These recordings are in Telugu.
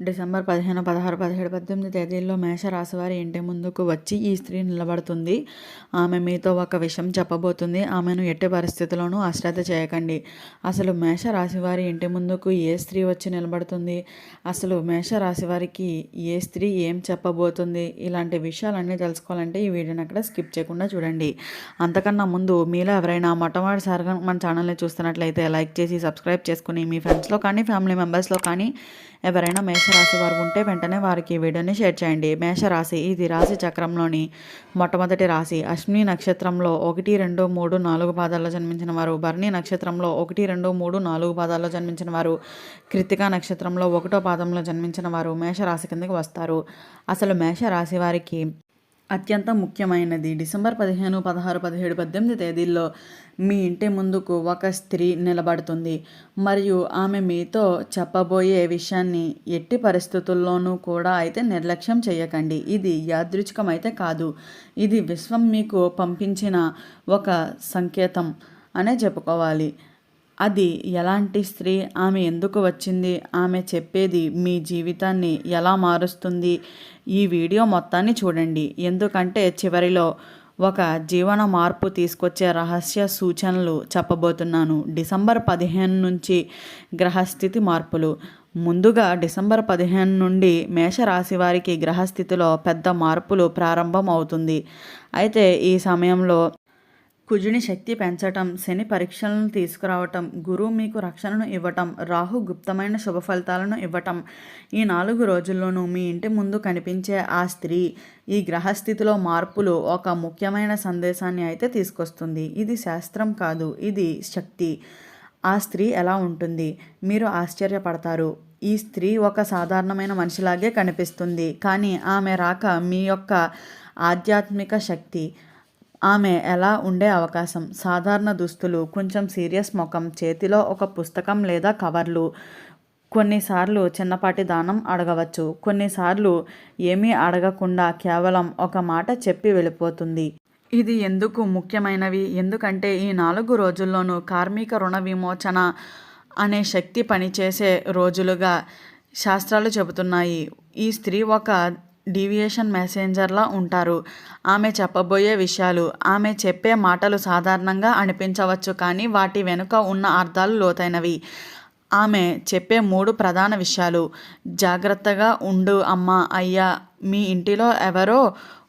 డిసెంబర్ పదిహేను పదహారు పదిహేడు పద్దెనిమిది తేదీల్లో మేషరాశివారి ఇంటి ముందుకు వచ్చి ఈ స్త్రీ నిలబడుతుంది. ఆమె మీతో ఒక విషయం చెప్పబోతుంది. ఆమెను ఎట్టి పరిస్థితుల్లోనూ అశ్రద్ధ చేయకండి. అసలు మేషరాశివారి ఇంటి ముందుకు ఏ స్త్రీ వచ్చి నిలబడుతుంది? అసలు మేషరాశివారికి ఏ స్త్రీ ఏం చెప్పబోతుంది? ఇలాంటి విషయాలన్నీ తెలుసుకోవాలంటే ఈ వీడియోని అక్కడ స్కిప్ చేయకుండా చూడండి. అంతకన్నా ముందు మీలో ఎవరైనా మొట్టమొదటిసారిగా మన ఛానల్ని చూస్తున్నట్లయితే లైక్ చేసి సబ్స్క్రైబ్ చేసుకుని మీ ఫ్రెండ్స్లో కానీ ఫ్యామిలీ మెంబర్స్లో కానీ ఎవరైనా మేషరాశి వారు ఉంటే వెంటనే వారికి ఈ వీడియోని షేర్ చేయండి. మేషరాశి ఇది రాశి చక్రంలోని మొట్టమొదటి రాశి. అశ్విని నక్షత్రంలో ఒకటి రెండు మూడు నాలుగు పాదాల్లో జన్మించిన వారు. భరణి నక్షత్రంలో ఒకటి రెండు మూడు నాలుగు పాదాల్లో జన్మించిన వారు. కృతికా నక్షత్రంలో ఒకటో పాదంలో జన్మించిన వారు. మేషరాశి కిందకి వస్తారు. అసలు మేషరాశి వారికి అత్యంత ముఖ్యమైనది. డిసెంబర్ పదిహేను పదహారు పదిహేడు పద్దెనిమిది తేదీల్లో మీ ఇంటి ముందుకు ఒక స్త్రీ నిలబడుతుంది. మరియు ఆమె మీతో చెప్పబోయే విషయాన్ని ఎట్టి పరిస్థితుల్లోనూ కూడా అయితే నిర్లక్ష్యం చేయకండి. ఇది యాదృచ్ఛికమైతే కాదు. ఇది విశ్వం మీకు పంపించిన ఒక సంకేతం అనే చెప్పుకోవాలి. అది ఎలాంటి స్త్రీ ఆమె ఎందుకు వచ్చింది ఆమె చెప్పేది మీ జీవితాన్ని ఎలా మారుస్తుంది ఈ వీడియో మొత్తాన్ని చూడండి. ఎందుకంటే చివరిలో ఒక జీవన మార్పు తీసుకొచ్చే రహస్య సూచనలు చెప్పబోతున్నాను. డిసెంబర్ పదిహేను నుంచి గ్రహస్థితి మార్పులు. ముందుగా డిసెంబర్ పదిహేను నుండి మేషరాశి వారికి గ్రహస్థితిలో పెద్ద మార్పులు ప్రారంభం అవుతుంది అయితే ఈ సమయంలో కుజుని శక్తి పెంచటం శని పరీక్షలను తీసుకురావటం గురువు మీకు రక్షణను ఇవ్వటం రాహు గుప్తమైన శుభ ఫలితాలను ఇవ్వటం. ఈ నాలుగు రోజుల్లోనూ మీ ఇంటి ముందు కనిపించే ఆ స్త్రీ ఈ గ్రహస్థితిలో మార్పులు ఒక ముఖ్యమైన సందేశాన్ని అయితే తీసుకొస్తుంది. ఇది శాస్త్రం కాదు ఇది శక్తి. ఆ స్త్రీ ఎలా ఉంటుంది? మీరు ఆశ్చర్యపడతారు. ఈ స్త్రీ ఒక సాధారణమైన మనిషిలాగే కనిపిస్తుంది. కానీ ఆమె రాక మీ యొక్క ఆధ్యాత్మిక శక్తి ఆమె ఎలా ఉండే అవకాశం? సాధారణ దుస్తులు కొంచెం సీరియస్ ముఖం చేతిలో ఒక పుస్తకం లేదా కవర్లు. కొన్నిసార్లు చిన్నపాటి దానం అడగవచ్చు. కొన్నిసార్లు ఏమీ అడగకుండా కేవలం ఒక మాట చెప్పి వెళ్ళిపోతుంది. ఇది ఎందుకు ముఖ్యమైనవి? ఎందుకంటే ఈ నాలుగు రోజుల్లోనూ కార్మిక రుణ విమోచన అనే శక్తి పనిచేసే రోజులుగా శాస్త్రాలు చెబుతున్నాయి. ఈ స్త్రీ ఒక డీవియేషన్ మెసెంజర్లా ఉంటారు. ఆమె చెప్పబోయే విషయాలు ఆమె చెప్పే మాటలు సాధారణంగా అనిపించవచ్చు కానీ వాటి వెనుక ఉన్న అర్థాలు లోతైనవి. ఆమె చెప్పే మూడు ప్రధాన విషయాలు జాగ్రత్తగా ఉండు అమ్మ అయ్యా మీ ఇంటిలో ఎవరో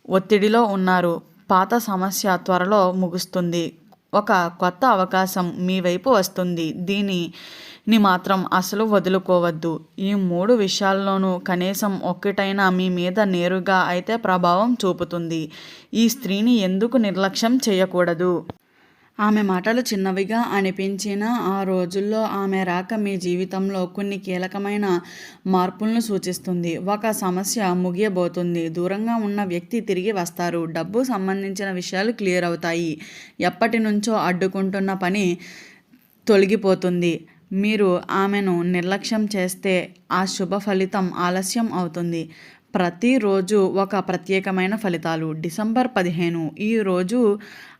ఒత్తిడిలో ఉన్నారు పాత సమస్య త్వరలో ముగుస్తుంది ఒక కొత్త అవకాశం మీ వైపు వస్తుంది ని మాత్రం అసలు వదులుకోవద్దు. ఈ మూడు విషయాల్లోనూ కనీసం ఒక్కటైనా మీ మీద నేరుగా అయితే ప్రభావం చూపుతుంది. ఈ స్త్రీని ఎందుకు నిర్లక్ష్యం చేయకూడదు? ఆమె మాటలు చిన్నవిగా అనిపించినా ఆ రోజుల్లో ఆమె రాక మీ జీవితంలో కొన్ని కీలకమైన మార్పులను సూచిస్తుంది. ఒక సమస్య ముగియబోతుంది. దూరంగా ఉన్న వ్యక్తి తిరిగి వస్తారు. డబ్బు సంబంధించిన విషయాలు క్లియర్ అవుతాయి. ఎప్పటి నుంచో అడ్డుకుంటున్న పని తొలగిపోతుంది. మీరు ఆమెను నిర్లక్ష్యం చేస్తే ఆ శుభ ఫలితం ఆలస్యం అవుతుంది. ప్రతిరోజు ఒక ప్రత్యేకమైన ఫలితాలు. డిసెంబర్ పదిహేను. ఈరోజు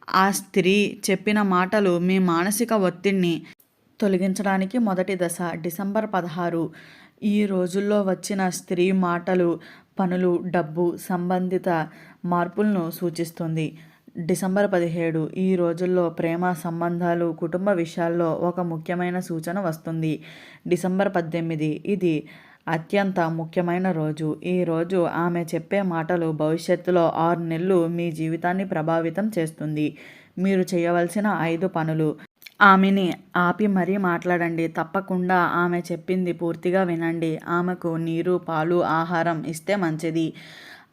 ఆ స్త్రీ చెప్పిన మాటలు మీ మానసిక ఒత్తిడిని తొలగించడానికి మొదటి దశ డిసెంబర్ పదహారు. ఈ రోజుల్లో వచ్చిన స్త్రీ మాటలు పనులు డబ్బు సంబంధిత మార్పులను సూచిస్తుంది. డిసెంబర్ పదిహేడు ఈ రోజుల్లో ప్రేమ సంబంధాలు కుటుంబ విషయాల్లో ఒక ముఖ్యమైన సూచన వస్తుంది. డిసెంబర్ పద్దెనిమిది ఇది అత్యంత ముఖ్యమైన రోజు. ఈ రోజు ఆమె చెప్పే మాటలు భవిష్యత్తులో ఆరు నెలలు మీ జీవితాన్ని ప్రభావితం చేస్తుంది. మీరు చేయవలసిన ఐదు పనులు. ఆమెని ఆపి మరీ మాట్లాడండి. తప్పకుండా ఆమె చెప్పింది పూర్తిగా వినండి. ఆమెకు నీరు పాలు ఆహారం ఇస్తే మంచిది.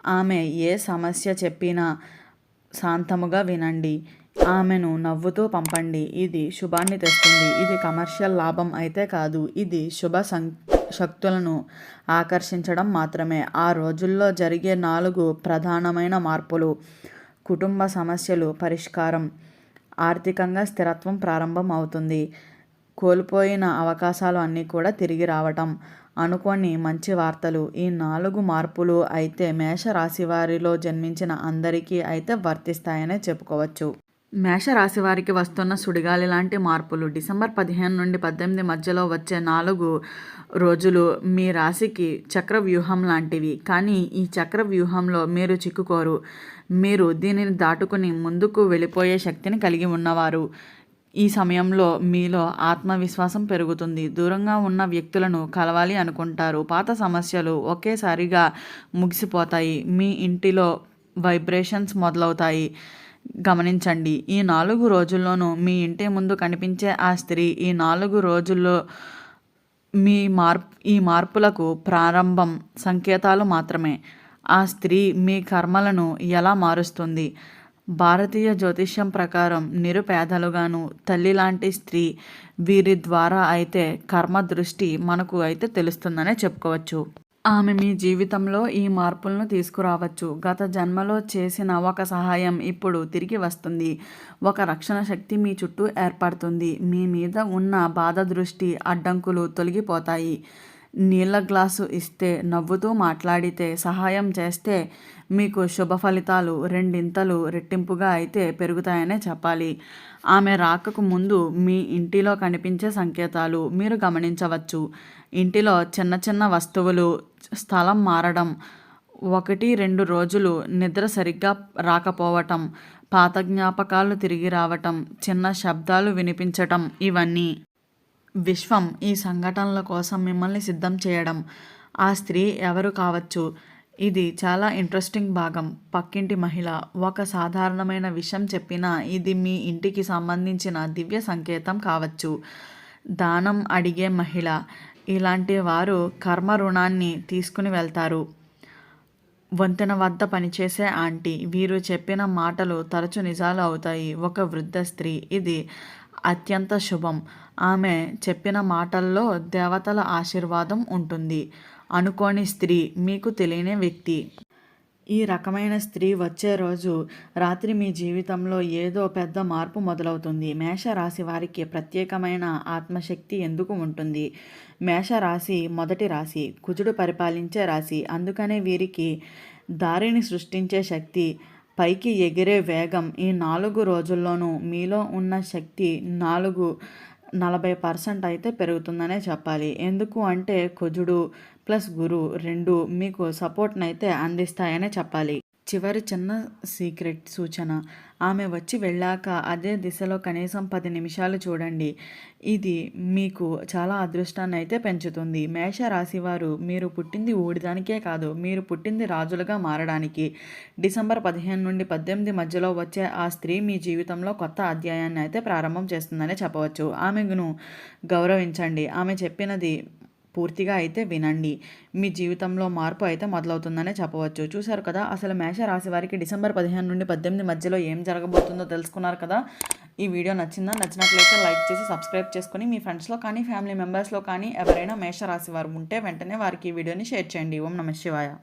ఆమె ఏ సమస్య చెప్పినా శాంతముగా వినండి. ఆమెను నవ్వుతూ పంపండి. ఇది శుభాన్ని తెస్తుంది. ఇది కమర్షియల్ లాభం అయితే కాదు. ఇది శుభ సం శక్తులను ఆకర్షించడం మాత్రమే. ఆ రోజుల్లో జరిగే నాలుగు ప్రధానమైన మార్పులు. కుటుంబ సమస్యలు పరిష్కారం. ఆర్థికంగా స్థిరత్వం ప్రారంభం అవుతుంది కోల్పోయిన అవకాశాలు అన్నీ కూడా తిరిగి రావటం. అనుకోని మంచి వార్తలు. ఈ నాలుగు మార్పులు అయితే మేషరాశి వారిలో జన్మించిన అందరికీ అయితే వర్తిస్తాయనే చెప్పుకోవచ్చు. మేషరాశి వారికి వస్తున్న సుడిగాలి లాంటి మార్పులు. డిసెంబర్ పదిహేను నుండి పద్దెనిమిది మధ్యలో వచ్చే నాలుగు రోజులు మీ రాశికి చక్ర వ్యూహం లాంటివి. కానీ ఈ చక్ర వ్యూహంలో మీరు చిక్కుకోరు. మీరు దీనిని దాటుకుని ముందుకు వెళ్ళిపోయే శక్తిని కలిగి ఉన్నవారు. ఈ సమయంలో మీలో ఆత్మవిశ్వాసం పెరుగుతుంది. దూరంగా ఉన్న వ్యక్తులను కలవాలి అనుకుంటారు. పాత సమస్యలు ఒకేసారిగా ముగిసిపోతాయి. మీ ఇంటిలో వైబ్రేషన్స్ మొదలవుతాయి. గమనించండి ఈ నాలుగు రోజుల్లోనూ మీ ఇంటి ముందు కనిపించే ఆ స్త్రీ ఈ నాలుగు రోజుల్లో మీ మార్పు ఈ మార్పులకు ప్రారంభం సంకేతాలు మాత్రమే. ఆ స్త్రీ మీ కర్మలను ఎలా మారుస్తుంది? భారతీయ జ్యోతిష్యం ప్రకారం నిరుపేదలుగాను తల్లి లాంటి స్త్రీ వీరి ద్వారా అయితే కర్మ దృష్టి మనకు అయితే తెలుస్తుందనే చెప్పుకోవచ్చు. ఆమె మీ జీవితంలో ఈ మార్పులను తీసుకురావచ్చు. గత జన్మలో చేసిన ఒక సహాయం ఇప్పుడు తిరిగి వస్తుంది. ఒక రక్షణ శక్తి మీ చుట్టూ ఏర్పడుతుంది. మీ మీద ఉన్న బాధ దృష్టి అడ్డంకులు తొలగిపోతాయి. నీళ్ళ గ్లాసు ఇస్తే నవ్వుతూ మాట్లాడితే సహాయం చేస్తే మీకు శుభ ఫలితాలు రెండింతలు రెట్టింపుగా అయితే పెరుగుతాయనే చెప్పాలి. ఆమె రాకకు ముందు మీ ఇంటిలో కనిపించే సంకేతాలు మీరు గమనించవచ్చు. ఇంటిలో చిన్న చిన్న వస్తువులు స్థలం మారడం ఒకటి రెండు రోజులు నిద్ర సరిగ్గా రాకపోవటం పాత జ్ఞాపకాలు తిరిగి రావటం చిన్న శబ్దాలు వినిపించటం ఇవన్నీ. విశ్వం ఈ సంఘటనల కోసం మిమ్మల్ని సిద్ధం చేయడం. ఆ స్త్రీ ఎవరు కావచ్చు? ఇది చాలా ఇంట్రెస్టింగ్ భాగం. పక్కింటి మహిళ ఒక సాధారణమైన విషయం చెప్పినా ఇది మీ ఇంటికి సంబంధించిన దివ్య సంకేతం కావచ్చు. దానం అడిగే మహిళ ఇలాంటి వారు కర్మ రుణాన్ని తీసుకుని వెళ్తారు. వంతెన వద్ద పనిచేసే ఆంటీ వీరు చెప్పిన మాటలు తరచు నిజాలు అవుతాయి. ఒక వృద్ధ స్త్రీ ఇది అత్యంత శుభం. ఆమె చెప్పిన మాటల్లో దేవతల ఆశీర్వాదం ఉంటుంది. అనుకోని స్త్రీ మీకు తెలియని వ్యక్తి. ఈ రకమైన స్త్రీ వచ్చే రోజు రాత్రి మీ జీవితంలో ఏదో పెద్ద మార్పు మొదలవుతుంది. మేషరాశి వారికి ప్రత్యేకమైన ఆత్మశక్తి ఎందుకు ఉంటుంది? మేషరాశి మొదటి రాశి కుజుడు పరిపాలించే రాశి. అందుకనే వీరికి దారిని సృష్టించే శక్తి పైకి ఎగిరే వేగం ఈ నాలుగు రోజుల్లోనూ మీలో ఉన్న శక్తి నాలుగు నలభై పర్సెంట్ అయితే పెరుగుతుందనే చెప్పాలి. ఎందుకు అంటే కుజుడు ప్లస్ గురు రెండు మీకు సపోర్ట్ని అయితే అందిస్తాయనే చెప్పాలి. చివరి చిన్న సీక్రెట్ సూచన. ఆమె వచ్చి వెళ్ళాక అదే దిశలో కనీసం పది నిమిషాలు చూడండి. ఇది మీకు చాలా అదృష్టాన్ని అయితే పెంచుతుంది. మేష రాశివారు మీరు పుట్టింది ఊడిదానికే కాదు మీరు పుట్టింది రాజులుగా మారడానికి. డిసెంబర్ పదిహేను నుండి పద్దెనిమిది మధ్యలో వచ్చే ఆ స్త్రీ మీ జీవితంలో కొత్త అధ్యాయాన్ని అయితే ప్రారంభం చేస్తుందనే చెప్పవచ్చు. ఆమెను గౌరవించండి. ఆమె చెప్పినది పూర్తిగా అయితే వినండి. మీ జీవితంలో మార్పు అయితే మొదలవుతుందనే చెప్పవచ్చు. చూశారు కదా అసలు మేష రాశి వారికి డిసెంబర్ పదిహేను నుండి పద్దెనిమిది మధ్యలో ఏం జరగబోతుందో తెలుసుకున్నారు కదా. ఈ వీడియో నచ్చిందా? నచ్చినట్లయితే లైక్ చేసి సబ్స్క్రైబ్ చేసుకుని మీ ఫ్రెండ్స్లో కానీ ఫ్యామిలీ మెంబర్స్లో కానీ ఎవరైనా మేష రాశి వారు ఉంటే వెంటనే వారికి ఈ వీడియోని షేర్ చేయండి. ఓం నమ శివాయ.